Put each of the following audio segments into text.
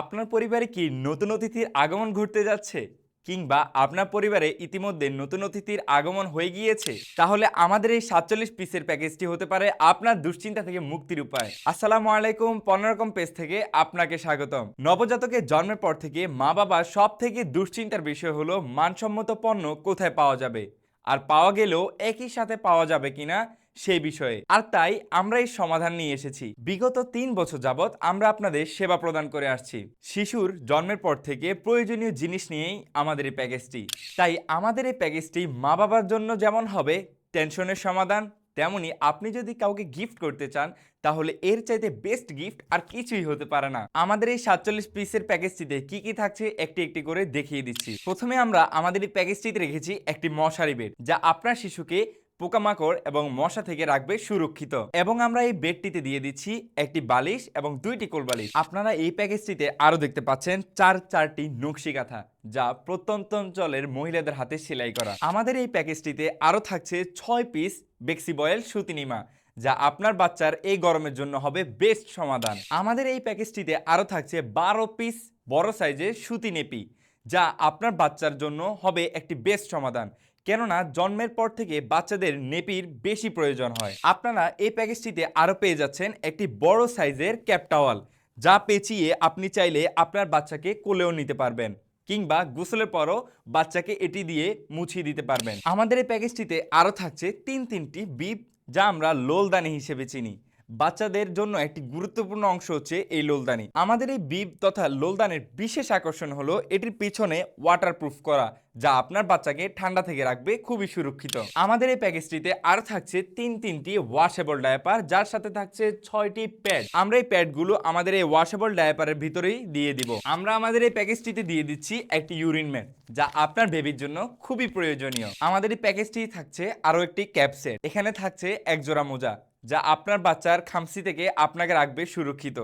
আপনার পরিবারে কি নতুন অতিথির আগমন ঘটতে যাচ্ছে? কিংবা আপনার পরিবারে ইতিমধ্যে নতুন অতিথির আগমন হয়ে গিয়েছে? তাহলে আমাদের এই সাতচল্লিশ পিসের প্যাকেজটি হতে পারে আপনার দুশ্চিন্তা থেকে মুক্তির উপায়। আসসালামু আলাইকুম পনেরকম পেজ থেকে আপনাকে স্বাগতম। নবজাতকের জন্মের পর থেকে মা বাবা সব থেকে দুশ্চিন্তার বিষয় হলো মানসম্মত পণ্য কোথায় পাওয়া যাবে? আর পাওয়া গেলেও একই সাথে পাওয়া যাবে কিনা? সেই বিষয়ে। আর তাই আমরা এই সমাধান নিয়ে এসেছি। বিগত তিন বছর যাবৎ আমরা আপনাদের সেবা প্রদান করে আসছি। শিশুর জন্মের পর থেকে প্রয়োজনীয় জিনিস নিয়েই আমাদের এই প্যাকেজটি। তাই আমাদের এই প্যাকেজটি মা বাবার জন্য যেমন হবে, টেনশনের সমাধান, তেমনি আপনি যদি কাউকে গিফট করতে চান, তাহলে এর চাইতে বেস্ট গিফট আর কিছুই হতে পারে না। আমাদের এই সাতচল্লিশ পিসের প্যাকেজটিতে কি কি থাকছে একটি একটি করে দেখিয়ে দিচ্ছি। প্রথমে আমরা আমাদের এই প্যাকেজটিতে রেখেছি একটি মশারি বেড যা আপনার শিশুকে পোকামাকড় এবং মশা থেকে রাখবে সুরক্ষিত। এবং আমরা এই বেডটিতে দিয়ে দিচ্ছি একটি বালিশ এবং দুইটি কোল বালিশ। আপনারা এই প্যাকেজটিতে আরও দেখতে পাচ্ছেন চার চারটি নকশি কাঁথা যা প্রত্যন্ত অঞ্চলের মহিলাদের হাতে সেলাই করা। আমাদের এই প্যাকেজটিতে আরও থাকছে ছয় পিস বেক্সি বয়েল সুতিনিমা যা আপনার বাচ্চার এই গরমের জন্য হবে বেস্ট সমাধান। আমাদের এই প্যাকেজটিতে আরও থাকছে বারো পিস বড় সাইজের সুতি নেপি, যা আপনার বাচ্চার জন্য হবে একটি বেস্ট সমাধান। কেননা জন্মের পর থেকে বাচ্চাদের নেপির বেশি প্রয়োজন হয়। আপনারা এই প্যাকেজটিতে আরও পেয়ে যাচ্ছেন একটি বড় সাইজের ক্যাপ টাওয়াল, যা পেঁচিয়ে আপনি চাইলে আপনার বাচ্চাকে কোলেও নিতে পারবেন কিংবা গোসলের পরও বাচ্চাকে এটি দিয়ে মুছিয়ে দিতে পারবেন। আমাদের এই প্যাকেজটিতে আরও থাকছে তিন তিনটি বিপ, যা আমরা লোলদানি হিসেবে চিনি। বাচ্চাদের জন্য একটি গুরুত্বপূর্ণ অংশ হচ্ছে এই লোলদানি। আমাদের এই বিব তথা লোলদানের বিশেষ আকর্ষণ হলো এটির পিছনে ওয়াটারপ্রুফ করা যা আপনার বাচ্চাকে ঠান্ডা থেকে রাখবে, খুবই সুরক্ষিত। আমাদের এই প্যাকেজটিতে আর থাকছে তিন তিনটি ওয়াশেবল ডায়াপার যার সাথে থাকছে ছয়টি প্যাড আমরা এই প্যাডগুলো আমাদের এই ওয়াশেবল ডায়াপারের ভিতরেই দিয়ে দিব। আমরা আমাদের এই প্যাকেজটিতে দিয়ে দিচ্ছি একটি ইউরিন ম্যাট যা আপনার বেবির জন্য খুবই প্রয়োজনীয়। আমাদের এই প্যাকেজটি থাকছে আরও একটি ক্যাপসেট এখানে থাকছে এক জোড়া মোজা, যা আপনার বাচ্চার খামসি থেকে আপনাকে রাখবে সুরক্ষিত।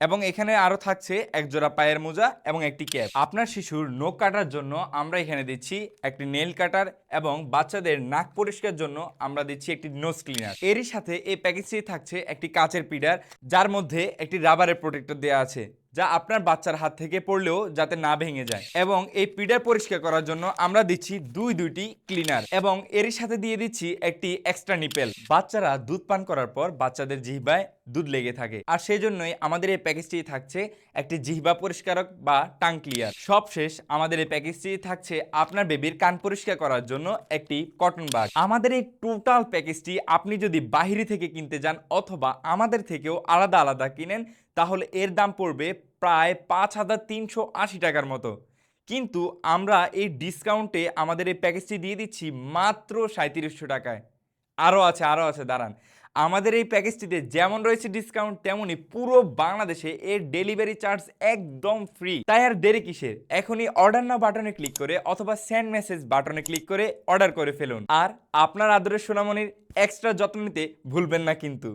এবং এখানে আরও থাকছে এক জোড়া পায়ের মোজা এবং একটি ক্যাপ। আপনার শিশুর নখ কাটার জন্য আমরা এখানে দিচ্ছি একটি নেল কাটার এবং বাচ্চাদের নাক পরিষ্কার জন্য আমরা দিচ্ছি একটি নোজ ক্লিনার। এরই সাথে এই প্যাকেজটি থাকছে একটি কাচের পিডার, যার মধ্যে একটি রাবারের প্রোটেক্টর দেওয়া আছে। যা আপনার বাচ্চার হাত থেকে পড়লেও যাতে না ভেঙে যায়। এবং এই পিডার পরিষ্কার করার জন্য আমরা দিচ্ছি দুই দুইটি ক্লিনার এবং এরই সাথে দিয়ে দিচ্ছি একটি এক্সট্রা নিপেল। বাচ্চারা দুধ পান করার পর বাচ্চাদের জিহ্বায় দুধ লেগে থাকে। আর সেই জন্যই আমাদের এই প্যাকেজটি থাকছে একটি জিহ্বা পরিষ্কারক বা টাং ক্লিয়ার। সব শেষ আমাদের এই প্যাকেজটি থাকছে আপনার বেবির কান পরিষ্কার করার জন্য একটি কটন বাগ। আমাদের এই টোটাল প্যাকেজটি আপনি যদি বাহিরে থেকে কিনতে যান অথবা আমাদের থেকেও আলাদা আলাদা কিনেন, তাহলে এর দাম পড়বে প্রায় পাঁচ হাজার তিনশো আশি টাকার মতো। কিন্তু আমরা এই ডিসকাউন্টে আমাদের এই প্যাকেজটি দিয়ে দিচ্ছি মাত্র সাঁত্রিশশো টাকায়। আরও আছে আরও আছে, দাঁড়ান। আমাদের এই প্যাকেজটিতে যেমন রয়েছে ডিসকাউন্ট তেমনই পুরো বাংলাদেশে এর ডেলিভারি চার্জ একদম ফ্রি তাই আর দেরি কিসের? এখনই অর্ডার না বাটনে ক্লিক করে অথবা সেন্ড মেসেজ বাটনে ক্লিক করে অর্ডার করে ফেলুন। আর আপনার আদরের সোনামণির এক্সট্রা যত্ন নিতে ভুলবেন না কিন্তু।